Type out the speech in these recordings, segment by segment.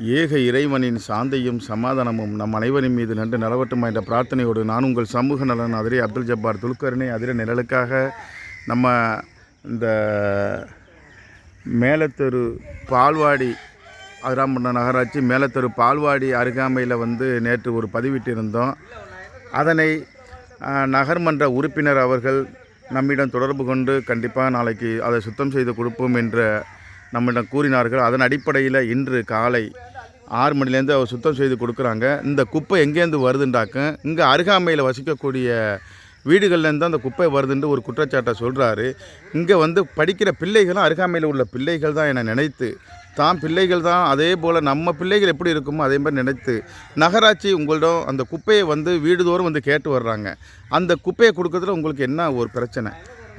ஏக இறைவனின் சாந்தையும் சமாதானமும் நம் அனைவரின் மீது நன்று நிலவட்டுமா என்ற பிரார்த்தனையோடு நான் உங்கள் சமூக நலன் அதிரே அப்துல் ஜப்பார் துல்கர்னே அதிர நிழலுக்காக நம்ம இந்த மேலத்தெரு பால்வாடி அதிராம்பட்டினம் நகராட்சி மேலத்தெரு பால்வாடி அருகாமையில் வந்து நேற்று ஒரு பதிவிட்டிருந்தோம். அதனை நகர்மன்ற உறுப்பினர் அவர்கள் நம்மிடம் தொடர்பு கொண்டு கண்டிப்பாக நாளைக்கு அதை சுத்தம் செய்து கொடுப்போம் என்ற நம்மிடம் கூறினார்கள். அதன் அடிப்படையில் இன்று காலை ஆறு மணிலேருந்து அவர் சுத்தம் செய்து கொடுக்குறாங்க. இந்த குப்பை எங்கேருந்து வருதுண்டாக்க இங்கே அருகாமையில் வசிக்கக்கூடிய வீடுகள்லேருந்து அந்த குப்பை வருதுன்ட்டு ஒரு குற்றச்சாட்டை சொல்கிறாரு இங்கே வந்து படிக்கிற பிள்ளைகளும் அருகாமையில் உள்ள பிள்ளைகள் தான் என நினைத்து தான் பிள்ளைகள் தான் அதே போல் நம்ம பிள்ளைகள் எப்படி இருக்குமோ அதே மாதிரி நினைத்து நகராட்சி உங்களிடம் அந்த குப்பையை வந்து வீடுதோறும் வந்து கேட்டு வர்றாங்க. அந்த குப்பையை கொடுக்கறதுல உங்களுக்கு என்ன ஒரு பிரச்சனை?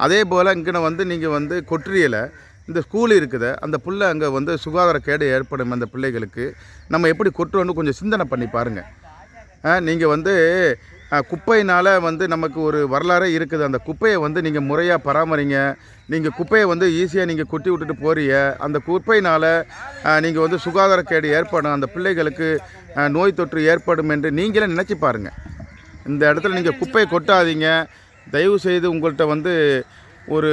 அதே போல் இங்கே வந்து நீங்கள் வந்து கொற்றியலை இந்த ஸ்கூல் இருக்குது அந்த பிள்ளை அங்கே வந்து சுகாதார கேடு ஏற்படும் அந்த பிள்ளைகளுக்கு. நம்ம எப்படி கொட்டுறோன்னு கொஞ்சம் சிந்தனை பண்ணி பாருங்கள் நீங்கள் வந்து குப்பையினால் வந்து நமக்கு ஒரு வரலாறே இருக்குது. அந்த குப்பையை வந்து நீங்கள் முறையாக பராமரிங்க. நீங்கள் குப்பையை வந்து ஈஸியாக நீங்கள் கொட்டி விட்டுட்டு போறீங்க. அந்த குப்பையினால் நீங்கள் வந்து சுகாதார கேடு ஏற்படும். அந்த பிள்ளைகளுக்கு நோய் தொற்று ஏற்படும் என்று நீங்களே நினச்சி பாருங்கள் இந்த இடத்துல நீங்கள் குப்பையை கொட்டாதீங்க. தயவு செய்து உங்கள்கிட்ட வந்து ஒரு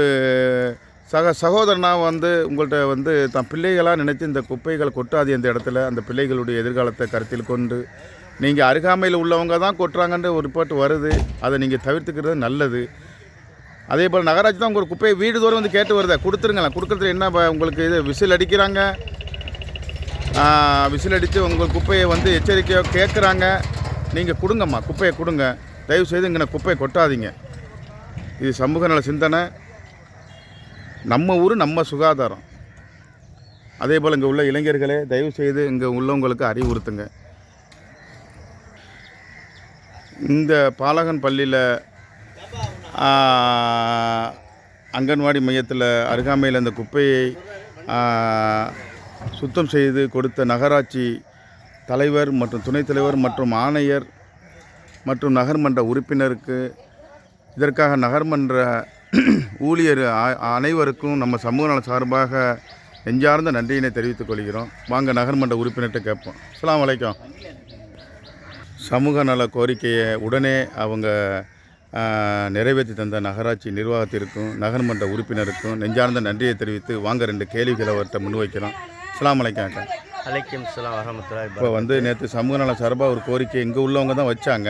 சக சகோதரனாக வந்து உங்கள்கிட்ட வந்து தன் பிள்ளைகளாக நினைத்து இந்த குப்பைகளை கொட்டாது இந்த இடத்துல? அந்த பிள்ளைகளுடைய எதிர்காலத்தை கருத்தில் கொண்டு நீங்கள் அருகாமையில் உள்ளவங்க தான் கொட்டுறாங்கன்ற ஒரு ரிப்போர்ட் வருது. அதை நீங்கள் தவிர்த்துக்கிறது நல்லது. அதே போல் நகராட்சி தான் உங்களுக்கு குப்பையை வீடு தோறும் வந்து கேட்டு வருதா? கொடுத்துருங்களேன். கொடுக்குறது என்ன உங்களுக்கு இது விசில் அடிக்கிறாங்க? விசில் அடித்து உங்கள் குப்பையை வந்து எச்சரிக்கையாக கேட்குறாங்க நீங்கள் கொடுங்கம்மா. குப்பையை கொடுங்க. தயவு செய்து இங்கே குப்பையை கொட்டாதீங்க. இது சமூக நல சிந்தனை. நம்ம ஊர் நம்ம சுகாதாரம். அதே போல் இங்கே உள்ள இளைஞர்களே தயவு செய்து இங்கே உள்ளவங்களுக்கு அறிவுறுத்துங்க. இந்த பாலகன் பள்ளியில் அங்கன்வாடி மையத்தில் அருகாமையில் இந்த குப்பையை சுத்தம் செய்து கொடுத்த நகராட்சி தலைவர் மற்றும் துணைத் தலைவர் மற்றும் ஆணையர் மற்றும் நகர்மன்ற உறுப்பினருக்கு இதற்காக நகர்மன்ற ஊழியர் அ- அனைவருக்கும் நம்ம சமூக நல சார்பாக நெஞ்சார்ந்த நன்றியினை தெரிவித்துக் கொள்கிறோம். வாங்க நகர்மன்ற உறுப்பினர்கிட்ட கேட்போம். அஸ்ஸலாமு வலைக்கம் சமூக நல கோரிக்கையை உடனே அவங்க நிறைவேற்றி தந்த நகராட்சி நிர்வாகத்திற்கும் நகர்மன்ற உறுப்பினருக்கும் நெஞ்சார்ந்த நன்றியை தெரிவித்து வாங்க ரெண்டு கேள்விகளை அவர்கிட்ட முன்வைக்கிறோம் அஸ்ஸலாமு அலைக்கும் இப்போ வந்து நேற்று சமூக நல சார்பாக ஒரு கோரிக்கை இங்கே உள்ளவங்க தான் வச்சாங்க.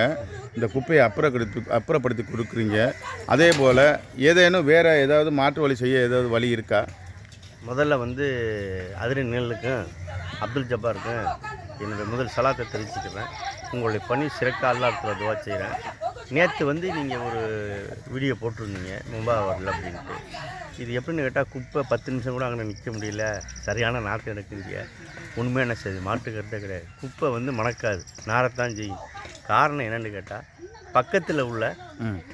இந்த குப்பையை அப்புறப்படுத்தி அப்புறப்படுத்தி கொடுக்குறீங்க. அதே போல் ஏதேனும் வேறு ஏதாவது மாற்று வழி செய்ய ஏதாவது வழி இருக்கா? முதல்ல வந்து அதிரி நிழலுக்கும் அப்துல் ஜப்பாருக்கும் என்னுடைய முதல் சலாத்தை தெரிவிச்சுக்கிறேன். உங்களுடைய பணி சிறக்க அல்லாத்துல துவா செய்கிறேன் நேற்று வந்து நீங்கள் ஒரு வீடியோ போட்டிருந்தீங்க மும்பா வரல அப்படின்ட்டு. இது எப்படின்னு கேட்டால் குப்பை பத்து நிமிஷம் கூட அங்கே நிற்க முடியல. சரியான நாற்று எடுக்குங்க உண்மையான செய்தி மாட்டு கருத்தே கிடையாது. குப்பை வந்து மணக்காது. நாரத்தான் செய்யும். காரணம் என்னென்னு கேட்டால் பக்கத்தில் உள்ள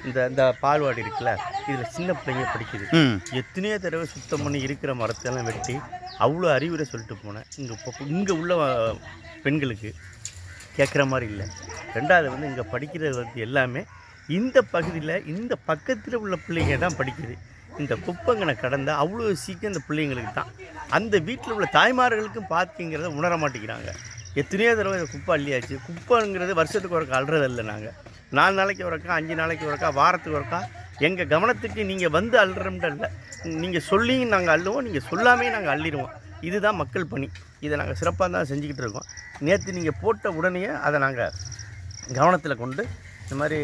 இந்த இந்த பால்வாடி இருக்குல்ல இதில் சின்ன பிள்ளைங்க படிக்குது. எத்தனையோ தடவை சுத்தம் பண்ணி இருக்கிற மரத்தெல்லாம் வெட்டி அவ்வளோ அறிவுரை சொல்லிட்டு போனேன். இங்கே இங்கே உள்ள பெண்களுக்கு கேட்குற மாதிரி இல்லை. ரெண்டாவது வந்து இங்கே படிக்கிறது வந்து எல்லாமே இந்த பகுதியில் இந்த பக்கத்தில் உள்ள பிள்ளைங்க தான் படிக்குது. இந்த குப்பங்களை கடந்த அவ்வளோ சீக்கிரம் இந்த பிள்ளைங்களுக்கு தான். அந்த வீட்டில் உள்ள தாய்மார்களுக்கும் பார்த்திங்கிறத உணர மாட்டேங்கிறாங்க. எத்தனையோ தடவை இந்த குப்பை அள்ளியாச்சு. குப்பைங்கிறது வருஷத்துக்கு ஒருக்கா அள்ளுறதில்ல நாங்கள் நாலு நாளைக்கு ஒருக்கா அஞ்சு நாளைக்கு ஒருக்கா வாரத்துக்கு ஒருக்கா. எங்கள் கவனத்துக்கு நீங்கள் வந்து அள்ளுறோம்ன்ற இல்லை நீங்கள் சொல்லியும் நாங்கள் அள்ளுவோம் நீங்கள் சொல்லாமே நாங்கள் அள்ளிடுவோம். இதுதான் மக்கள் பணி. இதை நாங்கள் சிறப்பாக தான் செஞ்சுக்கிட்டு இருக்கோம். நேற்று நீங்கள் போட்ட உடனே அதை நாங்கள் கவனத்தில் கொண்டு இந்த மாதிரி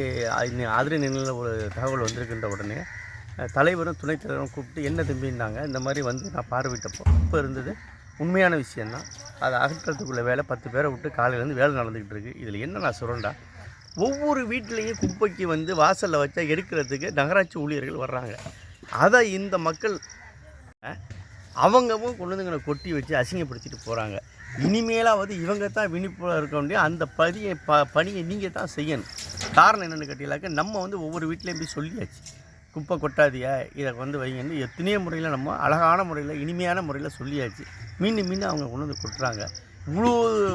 அதிரி நிலையில் ஒரு தகவல் வந்திருக்கின்ற உடனே தலைவரும் துணைத் தலைவரும் கூப்பிட்டு என்ன தம்பின்னாங்க? இந்த மாதிரி வந்து நான் பார்வையிட்டப்போ இப்போ இருந்தது உண்மையான விஷயந்தான் அதை அகற்றத்துக்குள்ள வேலை பத்து பேரை விட்டு காலையிலேருந்து வேலை நடந்துக்கிட்டு இருக்குது இதில் என்ன நான் சொல்கிறேன்டா ஒவ்வொரு வீட்லேயும் குப்பைக்கு வந்து வாசலில் வச்சா எடுக்கிறதுக்கு நகராட்சி ஊழியர்கள் வர்றாங்க. அதை இந்த மக்கள் அவங்கவும் குழந்தைங்களை கொட்டி வச்சு அசிங்கப்படுத்திட்டு போகிறாங்க இனிமேலாவது இவங்க தான் விழிப்புணர்வு இருக்க முடியும். அந்த பதியை ப பணியை நீங்கள் தான் செய்யணும். காரணம் என்னென்னு கேட்டீங்களாக்க நம்ம வந்து ஒவ்வொரு வீட்லேயும் போய் சொல்லியாச்சு. குப்பை கொட்டாதியா இதை வந்து வைங்கன்னு எத்தனையோ முறையில் நம்ம அழகான முறையில் இனிமையான முறையில் சொல்லியாச்சு. மீண்டும் மீண்டும் அவங்க கொண்டு வந்து கொட்டுறாங்க. இவ்வளோ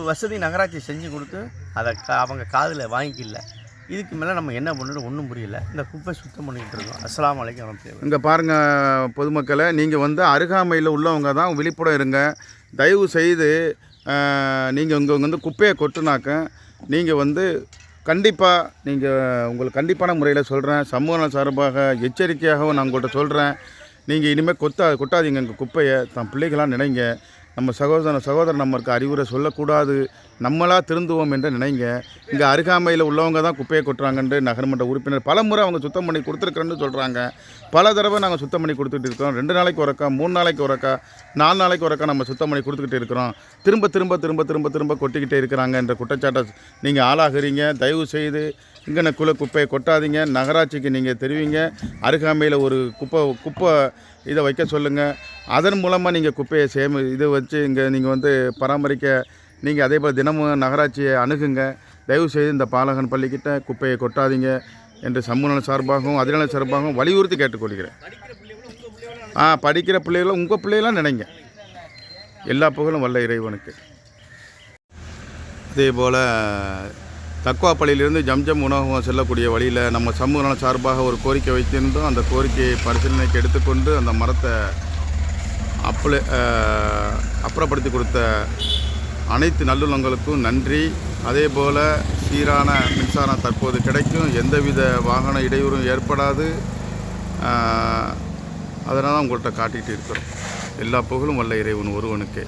வசதி நகராட்சி செஞ்சு கொடுத்து அதை கா அவங்க காதில் வாங்கிக்கல. இதுக்கு மேலே நம்ம என்ன பண்ணணும் ஒன்றும் புரியல. இந்த குப்பை சுத்தம் பண்ணிக்கிட்டு இருக்கோம். அஸ்லாம் அலைக்கும் வரப்பேன் இங்கே பாருங்கள் பொதுமக்களை நீங்கள் வந்து அருகாமையில் உள்ளவங்க தான் விழிப்புடன் இருங்க. தயவு செய்து நீங்கள் உங்கள் வந்து குப்பையை கொட்டுனாக்க நீங்கள் வந்து கண்டிப்பாக நீங்கள் உங்களுக்கு கண்டிப்பான முறையில் சொல்கிறேன் சமூக சார்பாக எச்சரிக்கையாகவும் நான் உங்கள்கிட்ட சொல்கிறேன் நீங்கள் இனிமேல் கொத்தா கொட்டாதீங்க எங்கள் குப்பையை. தன் பிள்ளைகளாக நினைங்க. நம்ம சகோதர சகோதரன் நம்மளுக்கு அறிவுரை சொல்லக்கூடாது. நம்மளாக திருந்துவோம் என்று நினைங்க. இங்கே அருகாமையில் உள்ளவங்க தான் குப்பையை கொட்டுறாங்கன்ட்டு நகர்மன்ற உறுப்பினர் பல முறை அவங்க சுத்தம் பண்ணி கொடுத்துருக்குறேன்னு சொல்கிறாங்க பல தடவை நாங்கள் சுத்தம் பண்ணி கொடுத்துட்டு இருக்கோம் ரெண்டு நாளைக்கு ஒருக்கா மூணு நாளைக்கு ஒருக்கா நாலு நாளைக்கு ஒருக்கா நம்ம சுத்தம் பண்ணி கொடுத்துக்கிட்டு இருக்கிறோம். திரும்ப திரும்ப திரும்ப திரும்ப திரும்ப கொட்டிக்கிட்டே இருக்கிறாங்க என்ற குற்றச்சாட்டை நீங்கள் ஆளாகிறீங்க. தயவு செய்து இங்கே குல குப்பையை கொட்டாதீங்க. நகராட்சிக்கு நீங்கள் தெரிவிங்க. அருகாமையில் ஒரு குப்பை குப்பை இதை வைக்க சொல்லுங்கள் அதன் மூலமாக நீங்கள் குப்பையை சேமி இதை வச்சு இங்கே நீங்கள் வந்து பராமரிக்க நீங்கள் அதே போல் தினமும் நகராட்சியை அணுகுங்க. தயவு செய்து இந்த பாலகன் பள்ளிக்கிட்ட குப்பையை கொட்டாதீங்க என்று சமூக நல சார்பாகவும் அதிநல சார்பாகவும் வலியுறுத்தி கேட்டுக்கொள்கிறேன். ஆ படிக்கிற பிள்ளைகளும் உங்கள் பிள்ளைகளாம் நினைங்க. எல்லா புகழும் வல்ல இறைவனுக்கு. அதே போல் தக்குவாப்பள்ளியிலிருந்து ஜம்ஜம் உணவகம் செல்லக்கூடிய வழியில் நம்ம சமூக நல சார்பாக ஒரு கோரிக்கை வைத்திருந்தோம். அந்த கோரிக்கையை பரிசீலனைக்கு எடுத்துக்கொண்டு அந்த மரத்தை அப்புல அப்புறப்படுத்தி கொடுத்த அனைத்து நல்லுள்ளங்களுக்கும் நன்றி. அதே போல் சீரான மின்சாரம் தற்போது கிடைக்கும். எந்தவித வாகன இடையூறும் ஏற்படாது. அதனால் தான் உங்கள்கிட்ட காட்டிகிட்டு இருக்கிறோம். எல்லா புகழும் வல்ல இறைவன் ஒருவனுக்கே.